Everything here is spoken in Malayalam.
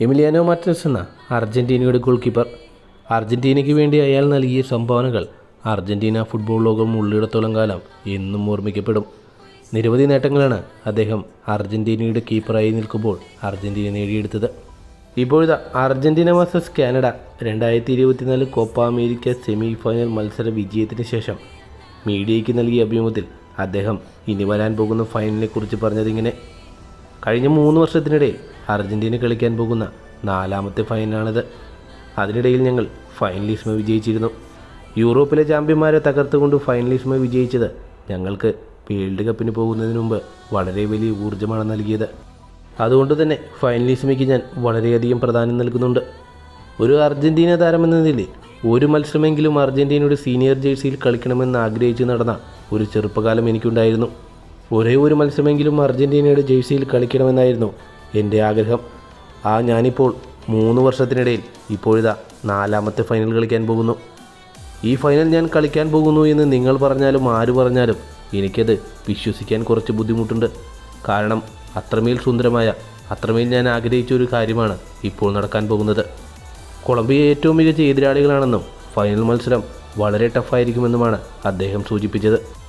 എമിലിയാനോ മാർട്ടിനസ് എന്ന അർജന്റീനയുടെ ഗോൾ കീപ്പർ അർജന്റീനയ്ക്ക് വേണ്ടി അയാൾ നൽകിയ സംഭാവനകൾ അർജന്റീന ഫുട്ബോൾ ലോകം ഉള്ളിടത്തോളം കാലം എന്നും ഓർമ്മിക്കപ്പെടും. നിരവധി നേട്ടങ്ങളാണ് അദ്ദേഹം അർജന്റീനയുടെ കീപ്പറായി നിൽക്കുമ്പോൾ അർജന്റീന നേടിയെടുത്തത്. ഇപ്പോഴത്തെ അർജന്റീന വേഴ്സസ് കാനഡ രണ്ടായിരത്തി ഇരുപത്തിനാല് കോപ്പ അമേരിക്ക സെമി ഫൈനൽ മത്സര വിജയത്തിന് ശേഷം മീഡിയയ്ക്ക് നൽകിയ അഭിമുഖത്തിൽ അദ്ദേഹം ഇനി വരാൻ പോകുന്ന ഫൈനലിനെക്കുറിച്ച് പറഞ്ഞതിങ്ങനെ. കഴിഞ്ഞ മൂന്ന് വർഷത്തിനിടെ അർജന്റീന കളിക്കാൻ പോകുന്ന നാലാമത്തെ ഫൈനലാണിത് അതിനിടയിൽ ഞങ്ങൾ ഫൈനലിസ്മ വിജയിച്ചിരുന്നു. യൂറോപ്പിലെ ചാമ്പ്യന്മാരെ തകർത്തുകൊണ്ട് ഫൈനലിസ്മ വിജയിച്ചത് ഞങ്ങൾക്ക് വേൾഡ് കപ്പിന് പോകുന്നതിന് മുമ്പ് വളരെ വലിയ ഊർജമാണ് നൽകിയത്. അതുകൊണ്ട് തന്നെ ഫൈനലിസ്മയ്ക്ക് ഞാൻ വളരെയധികം പ്രാധാന്യം നൽകുന്നുണ്ട്. ഒരു അർജന്റീന താരമെന്ന നിലയിൽ ഒരു മത്സരമെങ്കിലും അർജന്റീനയുടെ സീനിയർ ജേഴ്സിയിൽ കളിക്കണമെന്ന് ആഗ്രഹിച്ച് നടന്ന ഒരു ചെറുപ്പകാലം എനിക്കുണ്ടായിരുന്നു. ഒരേ ഒരു മത്സരമെങ്കിലും അർജന്റീനയുടെ ജേഴ്സിയിൽ കളിക്കണമെന്നായിരുന്നു എന്റെ ആഗ്രഹം. ആ ഞാനിപ്പോൾ മൂന്ന് വർഷത്തിനിടയിൽ ഇപ്പോഴിതാ നാലാമത്തെ ഫൈനൽ കളിക്കാൻ പോകുന്നു. ഈ ഫൈനൽ ഞാൻ കളിക്കാൻ പോകുന്നു എന്ന് നിങ്ങൾ പറഞ്ഞാലും ആര് പറഞ്ഞാലും എനിക്കത് വിശ്വസിക്കാൻ കുറച്ച് ബുദ്ധിമുട്ടുണ്ട്. കാരണം അത്രമേൽ സുന്ദരമായ അത്രമേൽ ഞാൻ ആഗ്രഹിച്ച ഒരു കാര്യമാണ് ഇപ്പോൾ നടക്കാൻ പോകുന്നത്. കൊളംബിയ ഏറ്റവും മികച്ച എതിരാളികളാണെന്നും ഫൈനൽ മത്സരം വളരെ ടഫായിരിക്കുമെന്നുമാണ് അദ്ദേഹം സൂചിപ്പിച്ചത്.